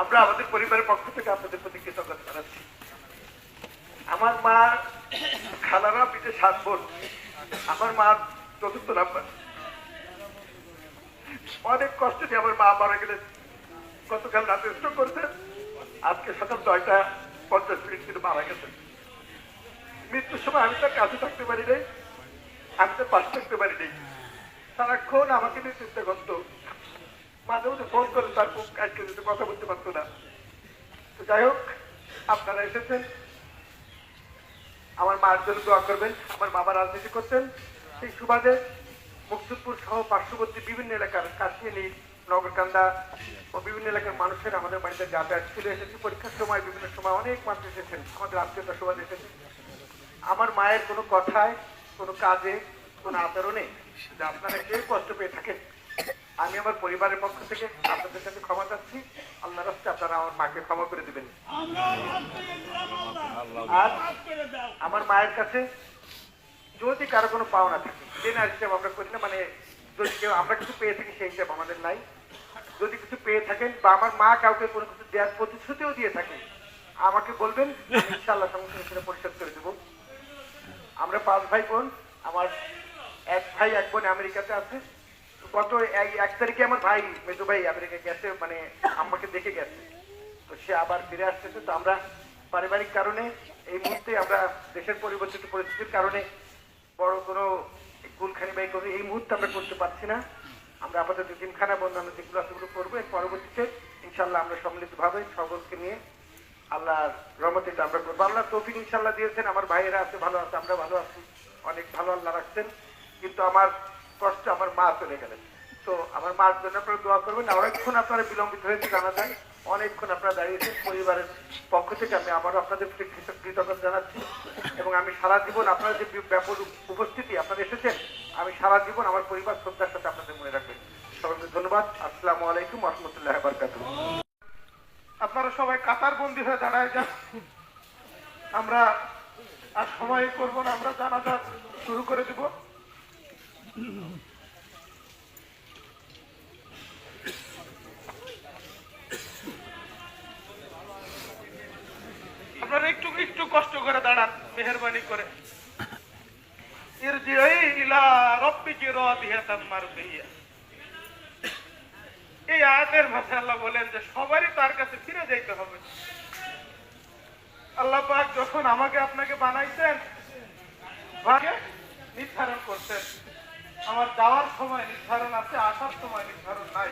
আমরা আমাদের পরিবারের পক্ষ থেকে আপনাদের প্রতি কৃতজ্ঞতা জানাচ্ছি। আমার মা খালারা পিঠে সাত বোন। আমার মা চতুর্থ নাম্বার। অনেক কষ্ট দিয়ে আমার মা মারা গেলেন। গতকাল রাতে স্ট্রোক করেছেন আজকে সকাল নয়টা পঞ্চাশ মিনিট কিন্তু মারা গেছেন মৃত্যুর সময় আমি তার কাছে থাকতে পারি নাই। আমি তার পাশে থাকতে পারি নাই। সারাক্ষণ আমাকে নিয়ে চিন্তা করতো। মাঝে মাঝে ফোন করে তার আজকে যদি কথা বলতে পারতো না। তো যাই হোক, আপনারা এসেছেন। আমার মার জন্য দোয়া করবেন। আমার বাবা রাজনীতি করতেন। সেই সুবাদে মুকসুদপুর সহ পার্শ্ববর্তী বিভিন্ন এলাকার কাশ্মীরি, নগরকান্দা ও বিভিন্ন এলাকার মানুষের আমাদের বাড়িতে যাতায়াত ছিল। এসেছে পরীক্ষার সময়, বিভিন্ন সময় অনেক মানুষ এসেছেন। আমাদের আত্মীয়তা সুবাদে এসেছে আমার মায়ের কোনো কথায়, কোনো কাজে কোনো আচরণে যদি আপনারা কেউ কষ্ট পেয়ে থাকেন। আমি আমার পরিবারের পক্ষ থেকে আপনাদের কাছে ক্ষমা চাচ্ছি। আপনারা আমার মাকে ক্ষমা করে দিবেন। আর আমার মায়ের কাছে যদি কারও কোনো পাওনা থাকে দেনার হিসাব আমরা করি না মানে যদি কেউ আমরা কিছু পেয়ে থাকি, সেই হিসাব আমাদের নাই। যদি কিছু পেয়ে থাকেন বা আমার মা কাউকে কোনো কিছু দেওয়ার প্রতিশ্রুতিও দিয়ে থাকে, আমাকে বলবেন সঙ্গে সঙ্গে পরিশোধ করে দেবো। আমরা পাঁচ ভাই বোন, আমার এক ভাই এক বোন আমেরিকাতে আছে। গত এক- তারিখে আমার ভাই মেজো ভাই আমেরিকা গেছে মানে আমাকে দেখে গেছে। তো সে আবার ফিরে আসতেছে। তো আমরা পারিবারিক কারণে এই মুহূর্তে আমরা দেশের পরিবর্তিত পরিস্থিতির কারণে বড় কোনো কুলখানি বাই করে এই মুহূর্তে আমরা করতে পারছি না। আমরা আপাতত জিমখানা বন্ধ আমরা যেগুলো সেগুলো করব। এর পরবর্তীতে ইনশাল্লাহ আমরা সম্মিলিতভাবে সকলকে নিয়ে আল্লাহর রহমতে আমরা করব। আল্লাহ তৌফিক ইনশাল্লাহ দিয়েছেন। আমার ভাইয়েরা আছে, ভালো আছে, আমরা ভালো আছি। অনেক ভালো আল্লাহ রাখছেন। কিন্তু আমার কষ্ট আমার মা চলে গেলেন। তো আমার মার জন্য আপনারা দোয়া করবেন। অনেকক্ষণ আপনারা বিলম্বিত হয়েছে জানা যায়। অনেকক্ষণ আপনারা দাঁড়িয়েছেন পরিবারের পক্ষ থেকে। আমি আবারও আপনাদের কৃতজ্ঞ- কৃতজ্ঞতা জানাচ্ছি। এবং আমি সারা জীবন আপনারা যে ব্যাপক উপস্থিতি আপনারা এসেছেন, আমি সারা জীবন আমার পরিবার শ্রদ্ধার সাথে আপনাদের মনে রাখবেন। সবাইকে ধন্যবাদ। আসসালামু আলাইকুম রহমতুল্লাহ বারকাতুহ আপনারা সবাই কাতার বন্দি হয়ে দাঁড়ায় যান। আমরা আর সময় করব না, আমরা জানাজা শুরু করে দিব। আপনারা একটু একটু কষ্ট করে দাঁড়ান, মেহরবানি করে। এই আয়াতের বলেন যে, সবারই তার কাছে ফিরে যাইতে হবে। আল্লাহ যখন আমাকে আপনাকে বানাইছেন নির্ধারণ করছেন। আমার যাওয়ার সময় নির্ধারণ আছে আসার সময় নির্ধারণ নাই।